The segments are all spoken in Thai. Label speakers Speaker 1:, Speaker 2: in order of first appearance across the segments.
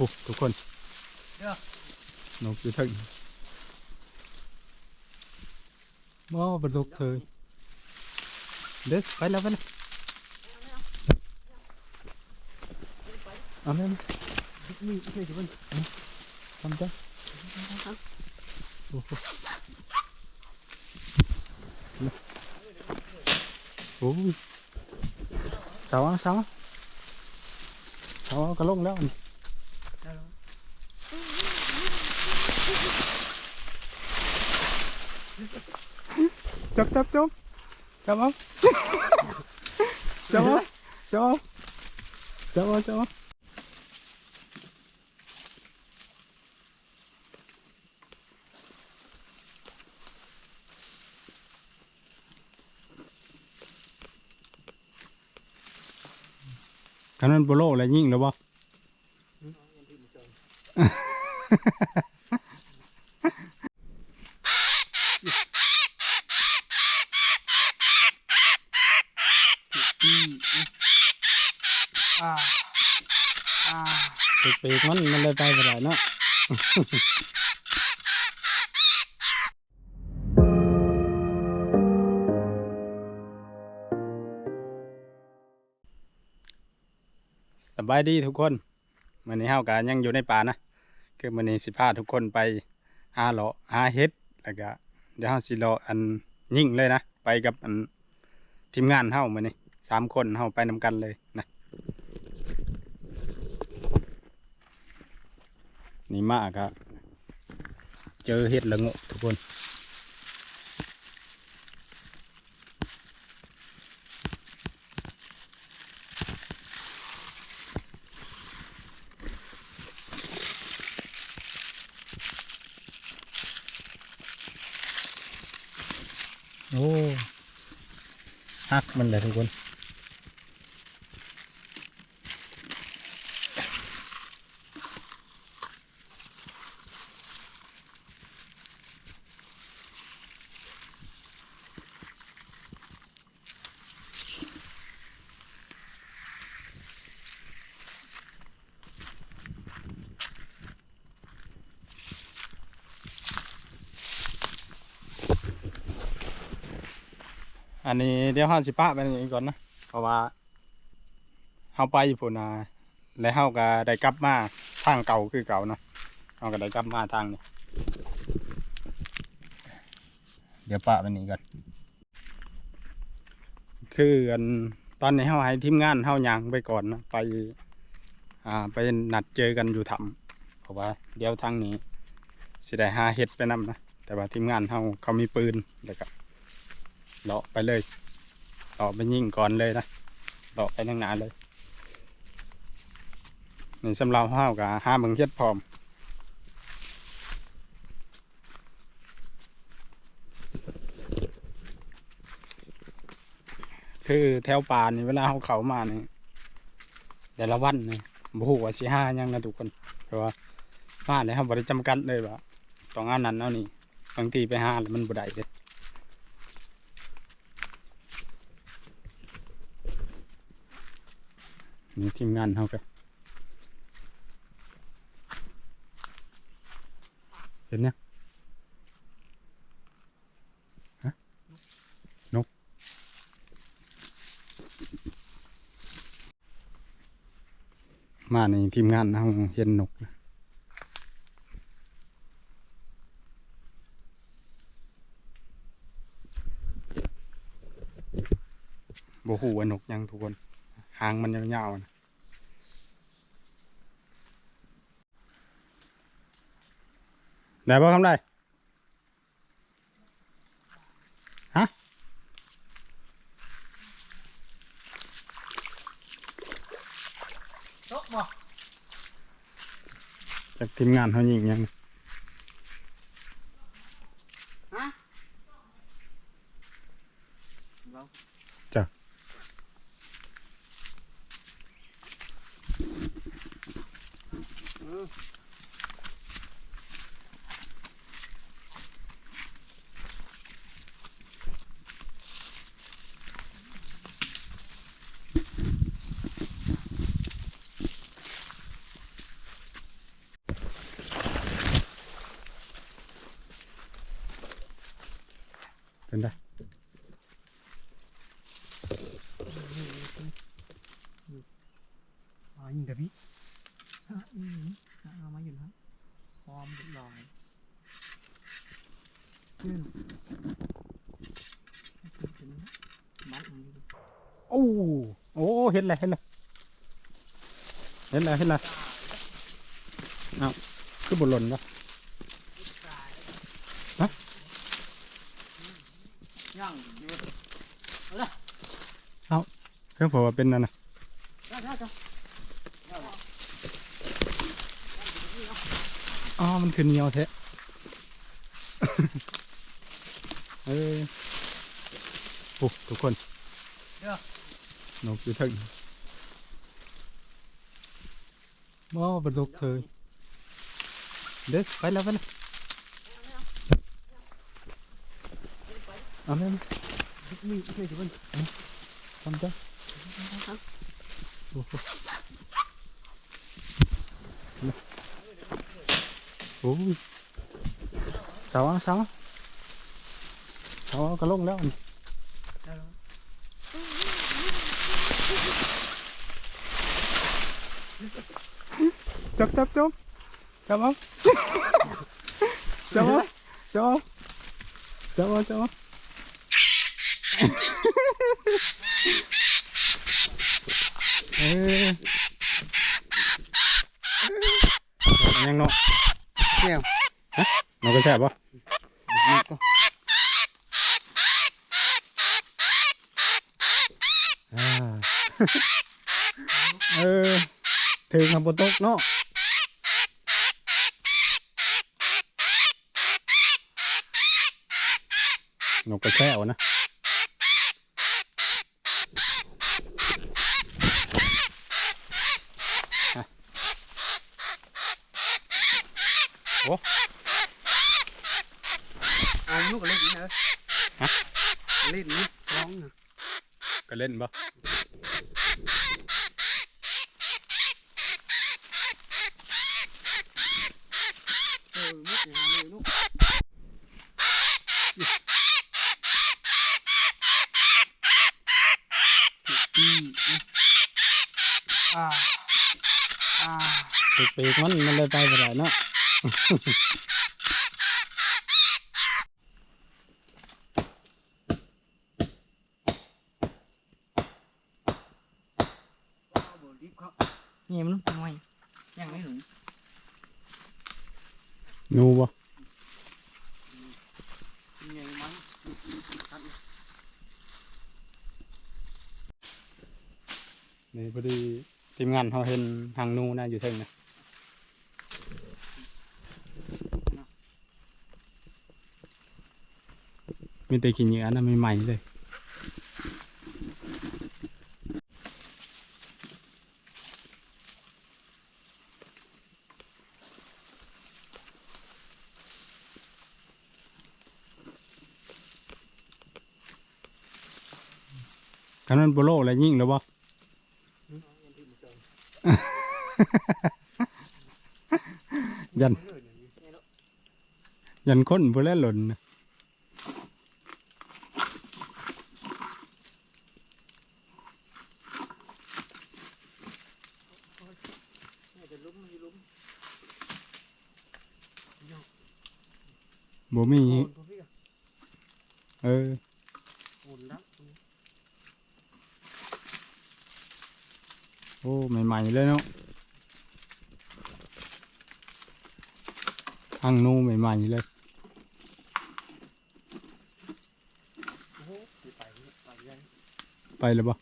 Speaker 1: อ้ทุกคนนกอยู่ถึงบ่บรรลุเธอเด็กไปแล้วไปแล้วเอาเลย
Speaker 2: มีเพื่อนจะเป็น
Speaker 1: ทำจ้ะโอ้โหโอ้ยเสาเอาเสาเอาเสาเอาก็ลงแล้วนี่ จับจับจับจับเอาจับเอาจับเอาจับเอาจับเอา คันนั้นโบโลแล้วยิ่งแล้วบ่
Speaker 2: อ่า อ่า
Speaker 1: ปีกๆมันมันเลยไปบ่ได้เนาะสบายดีทุกคนมื้อนี้เฮาก็ยังอยู่ในป่านะคือมื้อนี้สิพาทุกคนไปหาเลาะหาเห็ดแล้วก็เดี๋ยวเฮาสิเลาะอันยิ่งเลยนะ ไปกับอันทีมงานเฮามื้อนี้ สามคนเฮาไปนำกันเลยนะนี่มากอะเจอเห็ดละงกทุกคนโอ้ฮักมันเลยทุกคน อันนี้เดี๋ยวเฮาสิปะไปนี่ก่อนนะ เพราะว่าเฮาไปพุ่นน่ะแล้วเฮาก็ได้กลับมาทางเก่าคือเก่าเนาะเฮาก็ได้กลับมาทางนี้เดี๋ยวปะไปนี่ก่อนคืออันตอนนี้เฮาให้ทีมงานเฮายางไปก่อนนะไป อ่าไปนัดเจอกันอยู่ถ้ำเพราะว่า เดี๋ยวทางนี้สิได้หาเห็ดไปนํนะแต่ว่าทีมงานเฮาเขามีปืนแล้วก็ เลาะไปเลยเลาะไปยิงก่อนเลยนะเลาะไปทางนาเลยนี่สำหรับห้าวกับห้าเมืองเฮ็ดพร้อมคือแถวป่านี่เวลาเขาเขามานี่แต่ละวันนี่บ่ฮู้ว่าสิห้ายังนะทุกคนเพราะว่ามาเลยครับบ่ได้จำกัดเลยว่าต้องอันนั้นเอานี่บางทีไปหาแล้วมันบ่ได้เด้ นี่ทีมงานเขาไปเห็นเนี่ยฮะนกมาในทีมงานเขาเห็นนกนะโบหูว่านกยังทุกคน หางมันยาวๆนะได้ป่ะทำได้ฮะ
Speaker 2: ตกบ่
Speaker 1: จากทีมงานเขายิงยัง
Speaker 2: ฮะ
Speaker 1: น เป็นได้
Speaker 2: อ่ายิงแต่พี่ฮะอืมฮะเอามาอยู่นะครับพร้อมเรียบร้อยนี่บ้านอันนี้
Speaker 1: โอ้โอ้เห็นเลยเห็นเลยเห็นเลยเห็นเลยเอาคือบนหล่นปะ
Speaker 2: ย่างอยู่
Speaker 1: คือผมว่าเป็นนั่นนะ
Speaker 2: ได้ได้ได้
Speaker 1: อ๋อ มันคือเหนียวแท้เออโอ้ทุกคนนกอยู่ถึงว้าวบรรลุเธอเด็กไปแล้วไปแล้วเอาเลย
Speaker 2: มีเคยจะเป็น
Speaker 1: ทำจ้ะ โอ้โหโอ้ยเสาเสาเสาก็ลงแล้วนี่ จับจับจันาะ
Speaker 2: แก้ว
Speaker 1: นกกระแสบปะ
Speaker 2: นี่ก็
Speaker 1: อ่าเออถึงคำบนตกเนาะนกกระแสวนะโอ้
Speaker 2: เอาลูกเล่นนี่นะเล่นนี่ร้องนะ
Speaker 1: ก็ เล่นปะ
Speaker 2: เออมุกหาเลยลูกอืมอ่าอ่า
Speaker 1: ปีกๆมันมันเลยไปไปไหนเนาะ
Speaker 2: นี่มันน้อยยังไม่หนู
Speaker 1: งูปะ
Speaker 2: ใหญ่มั้ง
Speaker 1: นี่พอดีทีมงานเขาเห็นทางนูนะอยู่เทิงนะมีแต่ขี้เหงื่อนะใหม่ๆเลยคันนั้นโบโลอะไรยิ่งหรือบ่ ยัน ยันคนผู้เล่นหล่นน่ะ
Speaker 2: จะลุ้มมีลุ้ม
Speaker 1: บ่มี
Speaker 2: โอนตัวพี่อะ
Speaker 1: เออ
Speaker 2: โอนแล้ว
Speaker 1: โอ้ใหม่ๆเลยเนาะทางนูใหม่ๆเลย
Speaker 2: ไปไปยัง
Speaker 1: ไปเลยบ่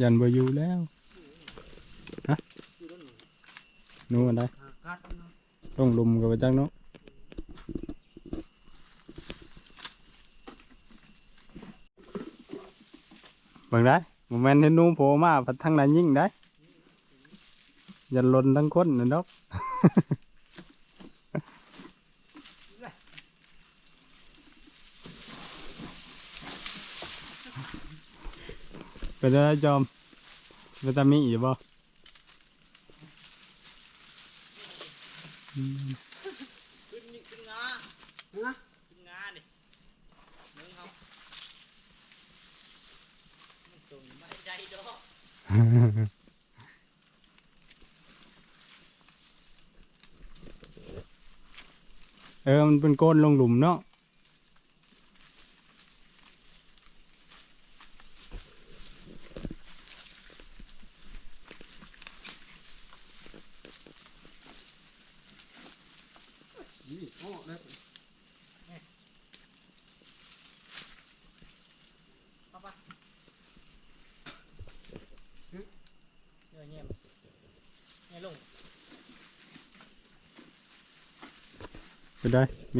Speaker 1: ยันบอยู่แล้ว
Speaker 2: คือรถหนู
Speaker 1: นูอันใด
Speaker 2: หากัดเนาะ
Speaker 1: ต้องลุมกับไปจังเนาะ งได้บ่แมนเห็นหนูโผล่มาพัดทางนั้นยิ่งได้ยันลนทั้งคนนั่นดอกเป็นอะไรจอมเวตามินอยู่บ่ เออ มันเป็นก้นลงหลุมเนาะ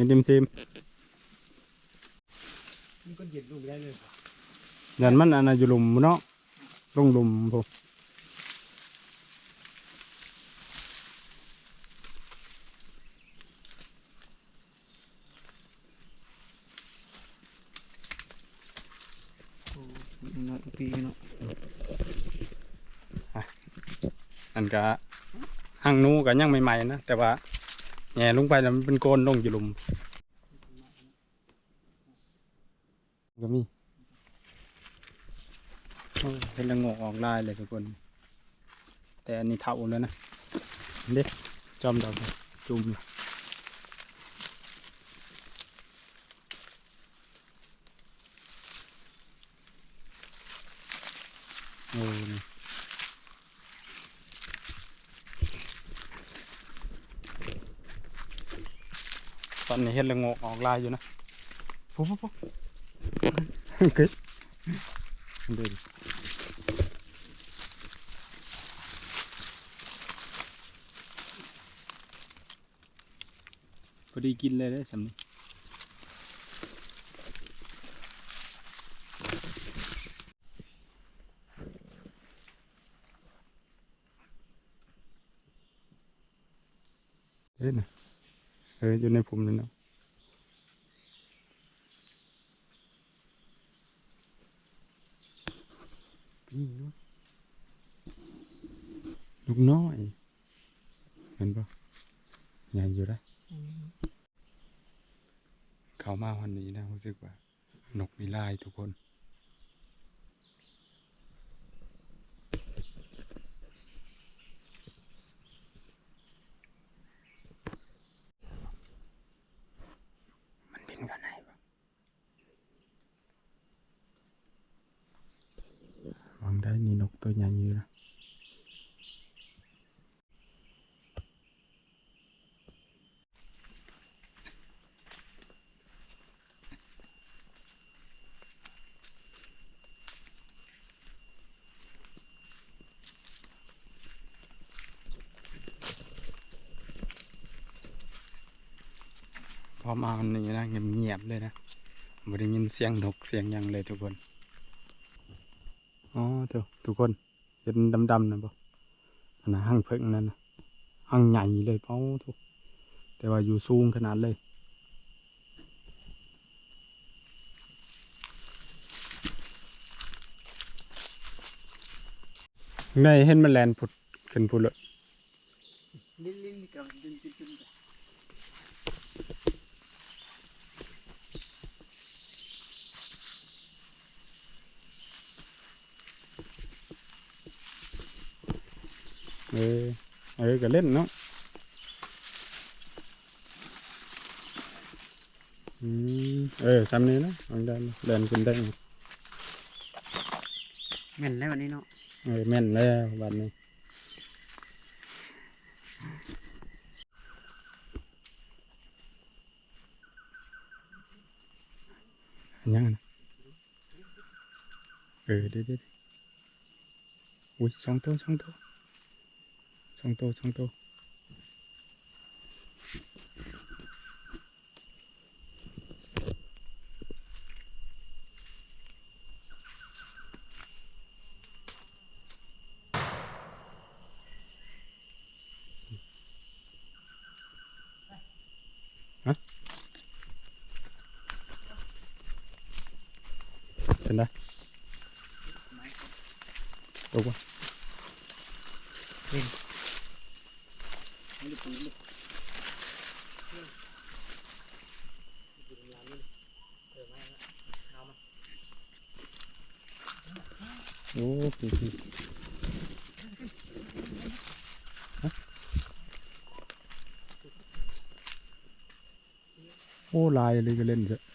Speaker 1: ได้เมนดิมซิม
Speaker 2: มันก็เย็นลงไปได้เลย
Speaker 1: ยันมันอันน่ะอยู่หลุมเนาะลงหลุมพวก
Speaker 2: โอ้เนาะปีเนาะ
Speaker 1: อันก็หางหนูก็ยังใหม่ๆนะ แต่ว่า แง่ลงไปแล้วมันเป็นโกนลงอยู่หลุมก็มีโอ้เป็นละโงกออกลายเลยทุกคน แต่อันนี้เท่าแล้วนะเด็จอมดอกจุ่มเลยโอ้นี่ อนนี้เห็นละโงกออกลายอยู่นะปุ๊บปุ๊บปุ๊บเกิดดูดิพอดีกินเลยได้สำนี้เฮ้ยนะ เออ อยู่ในผมเลยเนาะ
Speaker 2: นี่เนาะ
Speaker 1: ลูกน้อย เห็นปะใหญ่อยู่ได้เขามาวันนี้นะรู้สึกว่า นกมีลายทุกคนมันบินกันไหนปะวางได้นี่นกตัวใหญ่อยู่นะ พอมาวันนี้นะเงียบๆเลยนะไม่ได้ยินเสียงนกเสียงยังเลยทุกคน อ๋อเถอะทุกคนเห็นดำๆนะบ่อันนะห้างเพิ่งนั่นนะห้างใหญ่เลยเป้าทุกแต่ว่าอยู่สูงขนาดเลยในเห็นแมันแลนผุดขึ้นผุดเลย
Speaker 2: ลิ้นลิ้นกับดึงดึงดึง
Speaker 1: เออ เออก็เล่นเนาะอืมเออซ้ำนี้นะลองได้แลนขึ้นได้
Speaker 2: แม่นแล้ววันนี้เนาะ
Speaker 1: เออแม่นแล้ววันนี้อันยังนะเออเด็ดเด็ดอุ้ยสองตัวสองตัว สองตัวสอง โออไม่
Speaker 2: เโอ้
Speaker 1: ปีโอ้ลายเลยก็เล่นซะ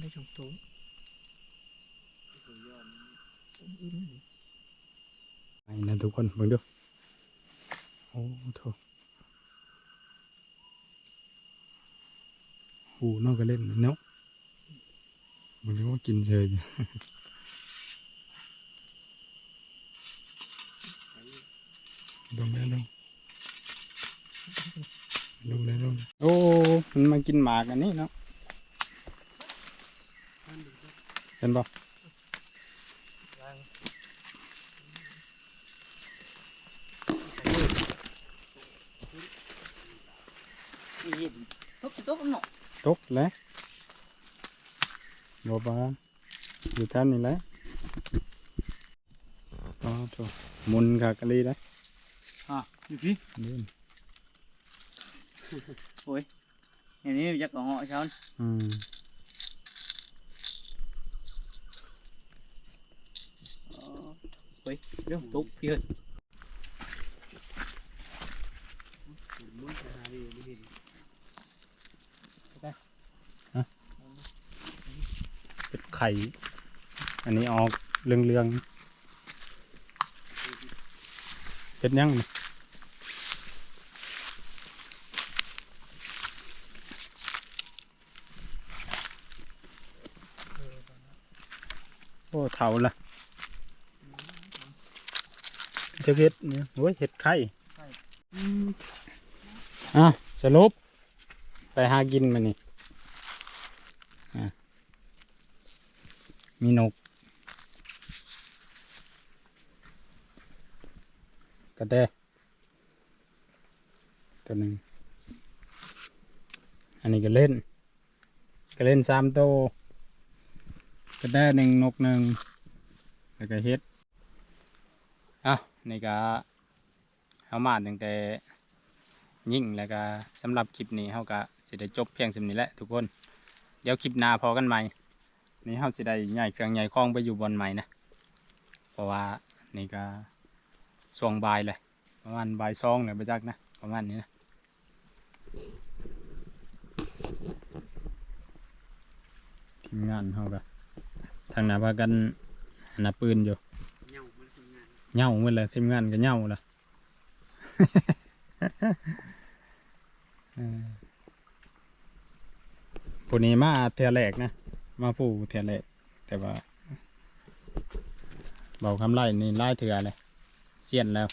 Speaker 2: ได้ชมตัว
Speaker 1: ไอ้นะทุกคนเบิ่งดูโอ้โถหูนอกก็เล่นเนาะมันเรียกว่ากินเฉยอยู่ลงแล้วลงลงแล้วลงโอ้ มันมากินหมากอันนี้เนาะเห็นปะ
Speaker 2: อิ่มทุกทุกหนอ
Speaker 1: ตกแล้วบอบาอยู่ท่านนี่แหละอ๋อโถหมุนกากะลีได้
Speaker 2: อะอยู่พี่
Speaker 1: นี่
Speaker 2: อย่างนี้ยักษ์ของเหาะช้อน
Speaker 1: อืม
Speaker 2: เฮ้ยเรื่องตุ๊กพี่เฮ้ย
Speaker 1: เป็นไข่ อันนี้ออกเรื่องเรื่องๆเป็นยังนี่โอ้เท่าละ จะเห็ดเนี่ยโอ้ยเห็ดไข่อะสรุป ไปหากินมานี่มีนก กระแตตัวหนึ่งอันนี้ก็เล่น ก็เล่นสามโตกระแตหนึ่งนกหนึ่งแล้วก็เฮ็ด นี่ก็เอามาตั้งแต่ยิ่งแล้วก็สำหรับคลิปนี้เฮาก็สิได้จบเพียงสำนี้แหละทุกคน เดี๋ยวคลิปหน้าพอกันใหม่ นี่เฮาสิได้ใหญ่เครื่องใหญ่คล้องไปอยู่บนใหม่นะเพราะว่านี่ก็ช่วงบ่ายเลยประมาณบ่ายสองเลยไปจักนะประมาณนี้นะทีมงานเฮาก็ทางหน้าพากันหน้าปืนอยู่
Speaker 2: ทำงาน
Speaker 1: เหย่าหมดเลยทีมงานก็เหย่าละผู้นี้มาเทือแรกนะ มาผู้เทือแรกแต่ว่าเบาคำไล่นี่ไล่เถื่อเลยเสียนแล้ว